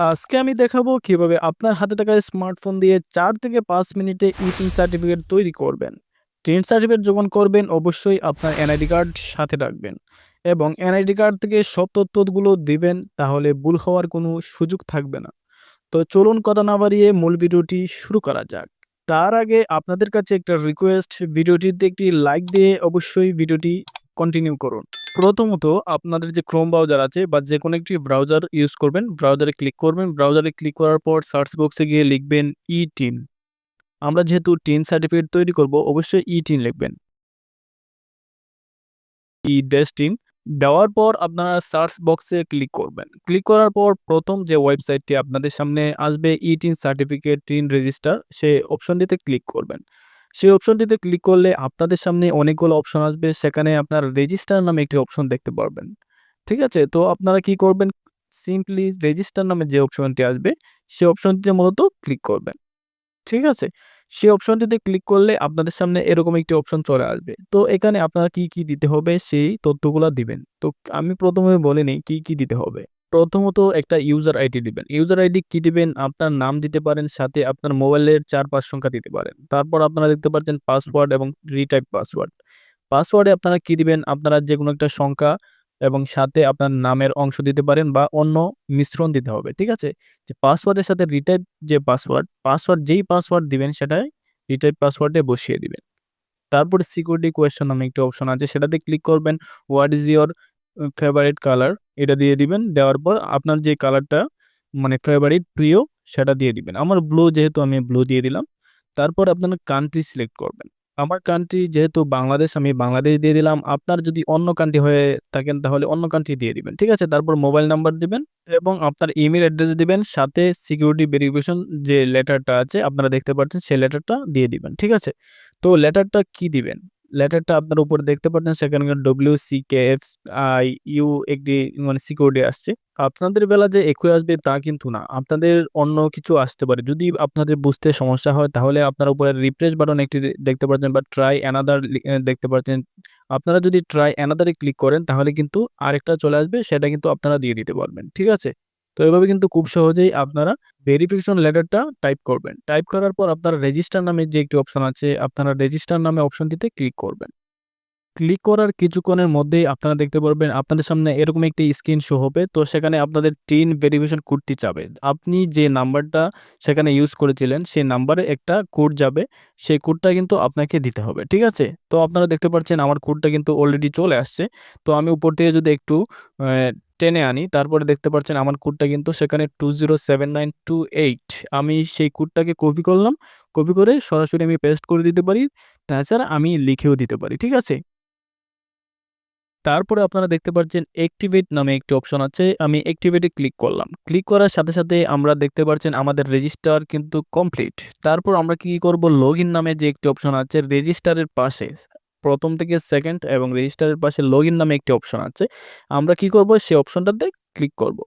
আজকে আমি দেখাবো কীভাবে আপনার হাতে থাকা স্মার্টফোন দিয়ে চার থেকে পাঁচ মিনিটে ই-টিন সার্টিফিকেট তৈরি করবেন। টিন সার্টিফিকেট যখন করবেন, অবশ্যই আপনার এনআইডি কার্ড সাথে রাখবেন এবং এনআইডি কার্ড থেকে সব তথ্যগুলো দিবেন, তাহলে ভুল হওয়ার কোনো সুযোগ থাকবে না। তো চলুন কথা না বাড়িয়ে মূল ভিডিওটি শুরু করা যাক। তার আগে আপনাদের কাছে একটা রিকোয়েস্ট ভিডিওটিতে একটি লাইক দিয়ে অবশ্যই ভিডিওটি কন্টিনিউ করুন। প্রথমত আপনাদের যে ক্রোম ব্রাউজার আছে বা যে কোনো একটি ব্রাউজার ইউজ করবেন। ব্রাউজারে ক্লিক করবেন। ব্রাউজারে ক্লিক করার পর সার্চ বক্সে গিয়ে লিখবেন ই-টিন। আমরা যেহেতু টিন সার্টিফিকেট তৈরি করব, অবশ্যই ই-টিন লিখবেন। ই ড্যাশ টিন দেওয়ার পর আপনারা সার্চ বক্সে ক্লিক করবেন। ক্লিক করার পর প্রথম যে ওয়েবসাইটটি আপনাদের সামনে আসবে ই-টিন সার্টিফিকেট টিন রেজিস্টার সেই অপশনটিতে ক্লিক করবেন। সেই অপশনটিতে ক্লিক করলে আপনাদের সামনে অনেকগুলো অপশন আসবে সেখানে আপনার রেজিস্টার নামে একটি অপশন দেখতে পারবেন। ঠিক আছে? তো আপনারা কি করবেন সিম্পলি রেজিস্টার নামে যে অপশনটি আসবে সেই অপশনটিতে মূলত ক্লিক করবেন। ঠিক আছে? সেই অপশনটিতে ক্লিক করলে আপনাদের সামনে এরকম একটি অপশন চলে আসবে। তো এখানে আপনারা কি, কি দিতে হবে সেই তথ্যগুলা দিবেন। তো আমি প্রথমে বলিনি কি, কি দিতে হবে। প্রথমত একটা ইউজার আইডি দিবেন। ইউজার আইডি কি দিবেন? আপনার নাম দিতে পারেন সাথে আপনার মোবাইলের ৪-৫ সংখ্যা দিতে পারেন। তারপর আপনারা দেখতে পাচ্ছেন পাসওয়ার্ড এবং রিটাইপ পাসওয়ার্ড। পাসওয়ার্ডে আপনারা কি দিবেন? আপনারা যে কোনো একটা সংখ্যা এবং সাথে আপনার নামের অংশ দিতে পারেন বা অন্য মিশ্রণ দিতে হবে। ঠিক আছে? যে পাসওয়ার্ডের সাথে রিটাইপ যে পাসওয়ার্ড, পাসওয়ার্ড যেই পাসওয়ার্ড দিবেন সেটাই রিটাইপ পাসওয়ার্ডে বসিয়ে দিবেন। তারপরে সিকিউরিটি কোয়েশ্চেন নামে একটি অপশন আছে সেটাতে ক্লিক করবেন। What is um favourite colour এটা দিয়ে দিবেন। দেওয়ার পর আপনার যে কালারটা মানে ফেভারিট প্রিয় সেটা দিয়ে দিবেন। আমার ব্লু যেহেতু আমি ব্লু দিয়ে দিলাম। তারপর আপনারা কান্ট্রি সিলেক্ট করবেন। আমার কান্ট্রি যেহেতু বাংলাদেশ, আমি বাংলাদেশ দিয়ে দিলাম। আপনার যদি অন্য কান্ট্রি হয়ে থাকেন তাহলে অন্য কান্ট্রি দিয়ে দিবেন। ঠিক আছে? তারপর মোবাইল নাম্বার দিবেন এবং আপনার ইমেইল অ্যাড্রেস দিবেন সাথে সিকিউরিটি ভেরিফিকেশন যে লেটারটা আছে, আপনারা দেখতে পাচ্ছেন সেই লেটারটা দিয়ে দিবেন। ঠিক আছে? তো লেটারটা কি দিবেন? লেটারটা আপনার উপরে দেখতে পাচ্ছেন, সেখানে ডব্লিউ-সি-কে-এফ-আই-ইউ একটি মানে সিকিউরিটি আসছে। আপনাদের বেলা যে একই আসবে তা কিন্তু না। আপনাদের অন্য কিছু আসতে পারে। যদি আপনাদের বুঝতে সমস্যা হয়, তাহলে আপনার উপরে রিফ্রেশ বাটন একটি দেখতে পাচ্ছেন বা ট্রাই অ্যানাদার দেখতে পাচ্ছেন। আপনারা যদি ট্রাই অ্যানাদার ক্লিক করেন, তাহলে কিন্তু আরেকটা চলে আসবে, সেটা কিন্তু আপনারা দিয়ে দিতে পারবেন। ঠিক আছে? তো এভাবে কিন্তু খুব সহজেই আপনারা ভেরিফিকেশন লেটারটা টাইপ করবেন। টাইপ করার পর আপনারা রেজিস্টার নামে যে একটি অপশন আছে, আপনারা রেজিস্টার নামে অপশনটিতে ক্লিক করবেন। ক্লিক করার কিছুক্ষণের মধ্যেই আপনারা দেখতে পারবেন আপনাদের সামনে এরকম একটি স্ক্রিন শো হবে। তো সেখানে আপনাদের টিন ভেরিফিকেশন কোডটি চাবে। আপনি যে নাম্বারটা সেখানে ইউজ করেছিলেন, সেই নাম্বারে একটা কোড যাবে। সেই কোডটা কিন্তু আপনাকে দিতে হবে। ঠিক আছে? তো আপনারা দেখতে পাচ্ছেন আমার কোডটা কিন্তু অলরেডি চলে আসছে। তো আমি উপর থেকে যদি একটু টেনে আনি তারপরে দেখতে পাচ্ছেন আমার কোডটা কিন্তু সেখানে 207928 আমি সেই কোডটাকে কপি করলাম। কপি করে সরাসরি আমি পেস্ট করে দিতে পারি। তাছাড়া আমি লিখেও দিতে পারি। ঠিক আছে? তারপরে আপনারা দেখতে পাচ্ছেন অ্যাক্টিভেট নামে একটি অপশন আছে। আমি অ্যাক্টিভেট ক্লিক করলাম। ক্লিক করার সাথে, সাথে আমরা দেখতে পাচ্ছেন আমাদের রেজিস্টার কিন্তু কমপ্লিট। তারপর আমরা কি করব লগইন নামে যে একটি অপশন আছে রেজিস্টারের পাশে ১ম থেকে সেকেন্ড এবং রেজিস্টারের পাশে লগইন নামে একটি অপশন আছে। আমরা কি করব সেই অপশনটাতে ক্লিক করব।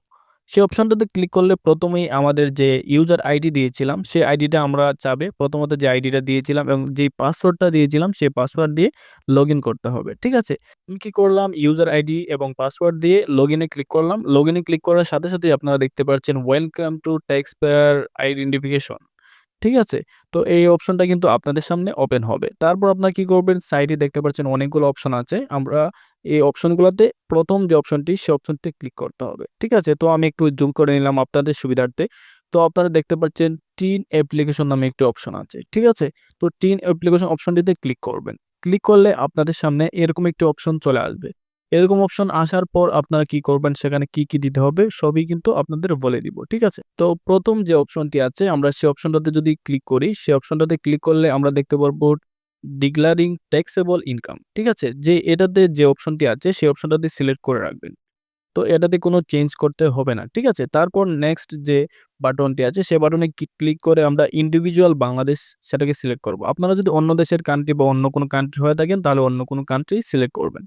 সেই অপশনটাতে ক্লিক করলে প্রথমেই আমাদের যে ইউজার আইডি দিয়েছিলাম সেই আইডিটা আমরা চাবে। প্রথমত যে আইডিটা দিয়েছিলাম এবং যেই পাসওয়ার্ডটা দিয়েছিলাম সেই পাসওয়ার্ড দিয়ে লগইন করতে হবে। ঠিক আছে? আমি কি করলাম ইউজার আইডি এবং পাসওয়ার্ড দিয়ে এ ক্লিক করলাম। এ ক্লিক করার সাথে, সাথেই আপনারা দেখতে পাচ্ছেন ওয়েলকাম টু ট্যাক্সপেয়ার আইডেন্টিফিকেশন। ঠিক আছে? তো এই অপশনটা কিন্তু আপনাদের সামনে ওপেন হবে। তারপর আপনারা কি করবেন সাইডে দেখতে পাচ্ছেন অনেকগুলো অপশন আছে। আমরা এই অপশনগুলোতে প্রথম যে অপশনটি সেই অপশনটি ক্লিক করতে হবে। ঠিক আছে? তো আমি একটু জুম করে নিলাম আপনাদের সুবিধার্থে। তো আপনারা দেখতে পাচ্ছেন টিন অ্যাপ্লিকেশন নামে একটি অপশন আছে। ঠিক আছে? তো টিন অ্যাপ্লিকেশন অপশনটিতে ক্লিক করবেন। ক্লিক করলে আপনাদের সামনে এরকম একটি অপশন চলে আসবে। এরকম অপশন আসার পর আপনারা কি করবেন সেখানে কি, কি দিতে হবে সবই কিন্তু আপনাদের বলে দিব। ঠিক আছে? তো প্রথম যে অপশনটি আছে আমরা সেই অপশনটাতে যদি ক্লিক করি সেই অপশনটাতে ক্লিক করলে আমরা দেখতে পারব ডিক্লারিং ট্যাক্সেবল ইনকাম। ঠিক আছে? যে এটাতে যে অপশনটি আছে সেই অপশনটাতে সিলেক্ট করে রাখবেন। তো এটাতে কোনো চেঞ্জ করতে হবে না। ঠিক আছে? তারপর নেক্সট যে বাটনটি আছে সে বাটনে ক্লিক করে আমরা ইন্ডিভিজুয়াল বাংলাদেশ সেটাকে সিলেক্ট করব। আপনারা যদি অন্য দেশের কান্ট্রি বা অন্য কোনো কান্ট্রি হয়ে থাকেন তাহলে অন্য কোনো কান্ট্রি সিলেক্ট করবেন।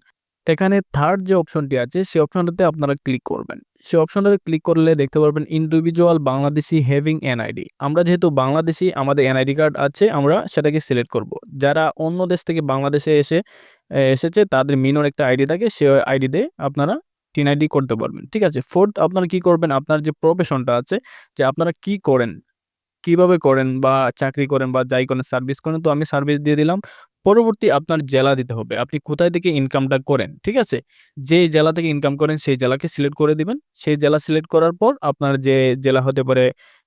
এখানে থার্ড যে অপশনটি আছে সেই অপশনটাতে আপনারা ক্লিক করবেন। সেই অপশনটাতে ক্লিক করলে দেখতে পারবেন ইন্ডিভিজুয়াল বাংলাদেশি হ্যাভিং এনআইডি। আমরা যেহেতু বাংলাদেশি, আমাদের এনআইডি কার্ড আছে, আমরা সেটাকে সিলেক্ট করব। যারা অন্য দেশ থেকে বাংলাদেশে এসে এসেছে, তাদের মিনর একটা আইডি থাকে, সে আইডি দিয়ে আপনারা টিন আইডি করতে পারবেন ঠিক আছে ফোর্থ আপনারা কি করবেন আপনার যে প্রফেশনটা আছে, যে আপনারা কি করেন, কীভাবে করেন বা চাকরি করেন বা যাই করেন সার্ভিস করেন, তো আমি সার্ভিস দিয়ে দিলাম পরবর্তী আপনার জেলা দিতে হবে। আপনি কোথায় থেকে ইনকামটা করেন, ঠিক আছে? যে জেলা থেকে ইনকাম করেন, সেই জেলাকে সিলেক্ট করে দিবেন। সেই জেলা সিলেক্ট করার পর আপনার যে জেলা হতে পারে,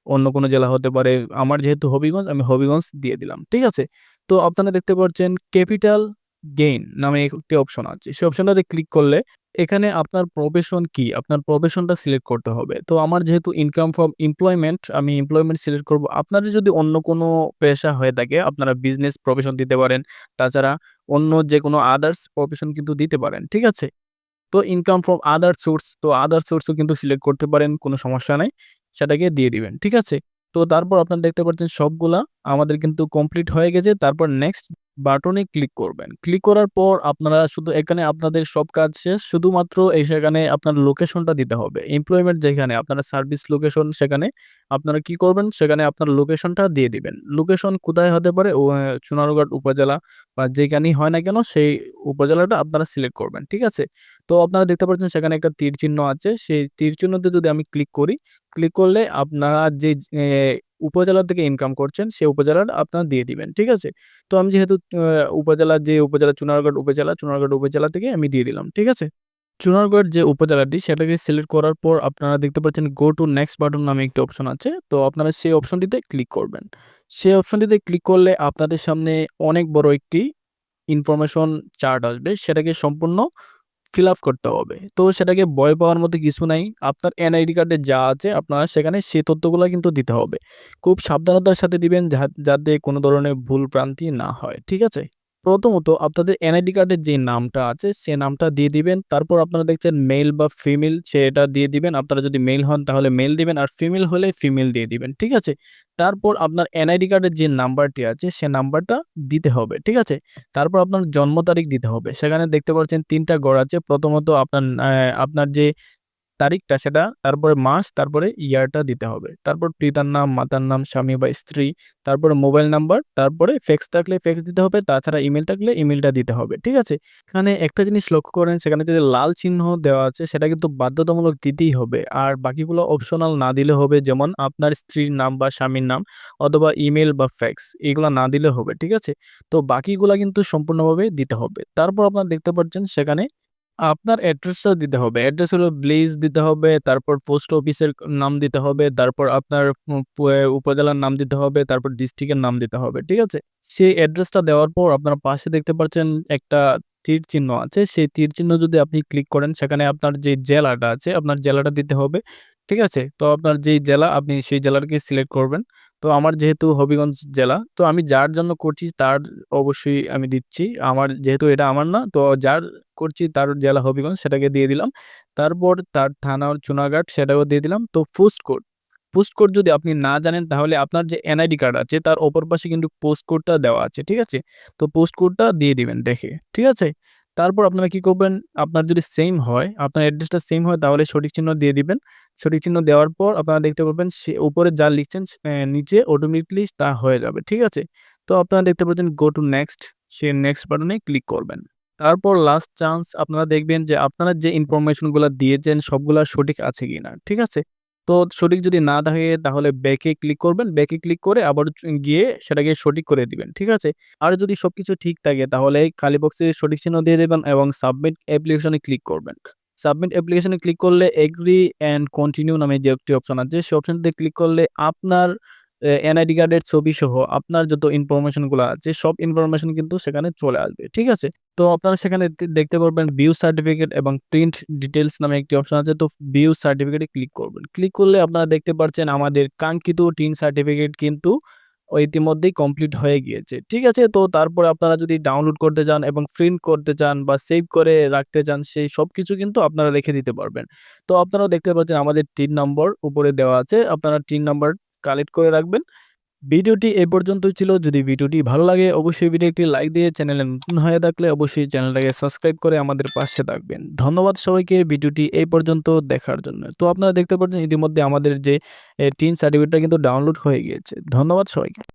অন্য কোনো জেলা হতে পারে, আমার যেহেতু হবিগঞ্জ, আমি হবিগঞ্জ দিয়ে দিলাম, ঠিক আছে? তো আপনারা দেখতে পাচ্ছেন ক্যাপিটাল গেইন নামে একটি অপশন আছে। সেই অপশনটাতে ক্লিক করলে এখানে আপনার প্রফেশন কি? আপনার প্রফেশনটা সিলেক্ট করতে হবে। তো আমার যেহেতু ইনকাম ফ্রম এমপ্লয়মেন্ট আমি এমপ্লয়মেন্ট সিলেক্ট করব। আপনাদের যদি অন্য কোনো পেশা হয়ে থাকে, আপনারা বিজনেস প্রফেশন দিতে পারেন। তাছাড়া অন্য যে কোনো আদার্স প্রফেশন কিন্তু দিতে পারেন, ঠিক আছে? তো ইনকাম ফ্রম আদার সোর্স তো আদার সোর্সও কিন্তু সিলেক্ট করতে পারেন, কোনো সমস্যা নাই। সেটাকে দিয়ে দিবেন, ঠিক আছে? তো তারপর আপনারা দেখতে পাচ্ছেন সবগুলা আমাদের কিন্তু কমপ্লিট হয়ে গেছে। তারপর নেক্সট বাটনে ক্লিক করবেন। ক্লিক করার পর আপনারা শুধু এখানে আপনাদের সব কাজ শেষ, শুধুমাত্র এই সেখানে আপনার লোকেশনটা দিতে হবে। এমপ্লয়মেন্ট যেখানে, আপনারা সার্ভিস লোকেশন সেখানে আপনারা কি করবেন? সেখানে আপনার লোকেশনটা দিয়ে দিবেন। লোকেশন কোথায় হতে পারে? ও চুনারুঘাট উপজেলা বা যেখানেই হয় না কেন, সেই উপজেলাটা আপনারা সিলেক্ট করবেন, ঠিক আছে? তো আপনারা দেখতে পাচ্ছেন সেখানে একটা তীর চিহ্ন আছে। সেই তীর চিহ্নতে যদি আমি ক্লিক করি, ক্লিক করলে আপনারা যে এ উপজেলা থেকে ইনকাম করছেন, সে উপজেলাটা আপনারা দিয়ে দিবেন, ঠিক আছে? তো আমি যেহেতু উপজেলা যে উপজেলা, চুনারগড় উপজেলা চুনারগড় উপজেলা থেকে আমি দিয়ে দিলাম, ঠিক আছে? চুনারগড় যে উপজেলাটি, সেটাকে সিলেক্ট করার পর আপনারা দেখতে পাচ্ছেন গো টু নেক্সট বাটন নামে একটি অপশন আছে, তো আপনারা সেই অপশনটিতে ক্লিক করবেন। সেই অপশনটিতে ক্লিক করলে আপনাদের সামনে অনেক বড় একটি ইনফরমেশন চার্ট আসবে, সেটাকে সম্পূর্ণ ফিল আপ করতে হবে। তো সেটাকে ভয় পাওয়ার মতো কিছু নাই। আপনার এনআইডি কার্ডে যা আছে আপনার সেখানে সে তথ্যগুলো কিন্তু দিতে হবে। খুব সাবধানতার সাথে দিবেন যাতে কোনো ধরনের ভুল প্রান্তি না হয়, ঠিক আছে? প্রথমত আপনাদের এনআইডি কার্ডের যে নামটা আছে, সে নামটা দিয়ে দিবেন। তারপর আপনারা দেখছেন মেল বা ফিমেল সেটা দিয়ে দিবেন। আপনারা যদি মেল হন, তাহলে মেল দিবেন। আর ফিমেল হলে ফিমেল দিয়ে দিবেন, ঠিক আছে? তারপর আপনার এনআইডি কার্ডের যে নাম্বারটি আছে, সে নাম্বারটা দিতে হবে, ঠিক আছে? তারপর আপনার জন্ম তারিখ দিতে হবে। সেখানে দেখতে পাচ্ছেন তিনটা গড় আছে। প্রথমত আপনার আপনার যে তারিখটা সেটা, তারপরে মাস, তারপরে ইয়ারটা দিতে হবে। তারপর পিতার নাম, মাতার নাম, স্বামী বা স্ত্রী, তারপরে মোবাইল নাম্বার তারপরে ফেক্স থাকলে ফেক্স দিতে হবে, তাছাড়া ইমেল থাকলে ইমেলটা দিতে হবে, ঠিক আছে? এখানে একটা জিনিস লক্ষ্য করেন, সেখানে যদি লাল চিহ্ন দেওয়া আছে, সেটা কিন্তু বাধ্যতামূলক দিতেই হবে। আর বাকিগুলো অপশনাল না দিলে হবে, যেমন আপনার স্ত্রীর নাম বা স্বামীর নাম অথবা ইমেল বা ফ্যাক্স এগুলো না দিলে হবে, ঠিক আছে? তো বাকিগুলো কিন্তু সম্পূর্ণভাবে দিতে হবে। তারপর আপনারা দেখতে পাচ্ছেন, সেখানে আপনার অ্যাড্রেসটা দিতে হবে। অ্যাড্রেস হলো ব্লেজ দিতে হবে, তারপর পোস্ট অফিসের নাম দিতে হবে, তারপর আপনার উপজেলার নাম দিতে হবে, তারপর ডিস্ট্রিক্টের নাম দিতে হবে। ঠিক আছে? সেই অ্যাড্রেসটা দেওয়ার পর আপনার পাশে দেখতে পাচ্ছেন একটা তীর চিহ্ন আছে। সেই তীর চিহ্ন যদি আপনি ক্লিক করেন সেখানে আপনার যে জেলাটা আছে আপনার জেলাটা দিতে হবে। ঠিক আছে? তো আপনার যেই জেলা আপনি সেই জেলাটাকে সিলেক্ট করবেন। তো আমার যেহেতু হবিগঞ্জ জেলা, তো আমি যার জন্য করছি তার অবশ্যই আমি দিচ্ছি। আমার যেহেতু এটা আমার না, তো যার করছি তার জেলা হবিগঞ্জ সেটাকে দিয়ে দিলাম। তারপর তার থানা চুনাঘাট সেটাও দিয়ে দিলাম। তো পোস্ট কোড পোস্ট কোড যদি আপনি না জানেন তাহলে আপনার যে এনআইডি কার্ড আছে তার অপর পাশে কিন্তু পোস্ট কোডটা দেওয়া আছে, ঠিক আছে? তো পোস্ট কোডটা দিয়ে দিবেন দেখে, ঠিক আছে? তারপর আপনারা কি করবেন? আপনার যদি সেম হয়, আপনার অ্যাড্রেসটা সেম হয়, তাহলে সঠিক চিহ্ন দিয়ে দিবেন। সঠিক চিহ্ন দেওয়ার পর আপনারা দেখতে পাবেন সে উপরে যা লিখছেন নিচে অটোমেটিকলি তা হয়ে যাবে, ঠিক আছে? তো আপনারা দেখতে পাচ্ছেন go to next say next বাটনে ক্লিক করবেন। তারপর লাস্ট চান্স আপনারা দেখবেন যে আপনারা যে ইনফরমেশনগুলো দিয়েছেন, সবগুলা সঠিক আছে কিনা, ঠিক আছে? তো সঠিক যদি না থাকে তাহলে ব্যাকে ক্লিক করবেন। ব্যাকে ক্লিক করে আবার গিয়ে সেটাকে সঠিক করে দিবেন, ঠিক আছে? আর যদি সবকিছু ঠিক থাকে তাহলে খালি বক্সে সঠিক চিহ্ন দিয়ে দেবেন এবং সাবমিট অ্যাপ্লিকেশনে ক্লিক করবেন। সাবমিট অ্যাপ্লিকেশনে ক্লিক করলে এগ্রি অ্যান্ড কন্টিনিউ নামে যে একটি অপশন আছে, সে অপশনটিতে ক্লিক করলে আপনার এনআইডি কার্ডের ছবি সহ আপনার যত ইনফরমেশনগুলো আছে, সব ইনফরমেশন কিন্তু সেখানে চলে আসবে, ঠিক আছে? তো আপনারা সেখানে দেখতে পারবেন ভিউ সার্টিফিকেট এবং প্রিন্ট ডিটেলস নামে একটি অপশন আছে, তো ভিউ সার্টিফিকেটে ক্লিক করবেন। ক্লিক করলে আপনারা দেখতে পাচ্ছেন আমাদের কাঙ্ক্ষিত টিন সার্টিফিকেট কিন্তু ইতিমধ্যেই কমপ্লিট হয়ে গিয়েছে, ঠিক আছে? তো তারপরে আপনারা যদি ডাউনলোড করতে চান এবং প্রিন্ট করতে চান বা সেভ করে রাখতে চান, সেই সব কিছু কিন্তু আপনারা রেখে দিতে পারবেন। তো আপনারাও দেখতে পাচ্ছেন আমাদের টিন নম্বর উপরে দেওয়া আছে, আপনারা টিন নাম্বার কালেক্ট করে রাখবেন। ভিডিওটি এ পর্যন্তই ছিল। যদি ভিডিওটি ভালো লাগে, অবশ্যই ভিডিও একটি লাইক দিয়ে চ্যানেলে নতুন হয়ে থাকলে অবশ্যই চ্যানেলটাকে সাবস্ক্রাইব করে আমাদের পাশে থাকবেন। ধন্যবাদ সবাইকে ভিডিওটি এই পর্যন্ত দেখার জন্য। তো আপনারা দেখতে পাচ্ছেন ইতিমধ্যে আমাদের যে টিন সার্টিফিকেটটা কিন্তু ডাউনলোড হয়ে গিয়েছে। ধন্যবাদ সবাইকে।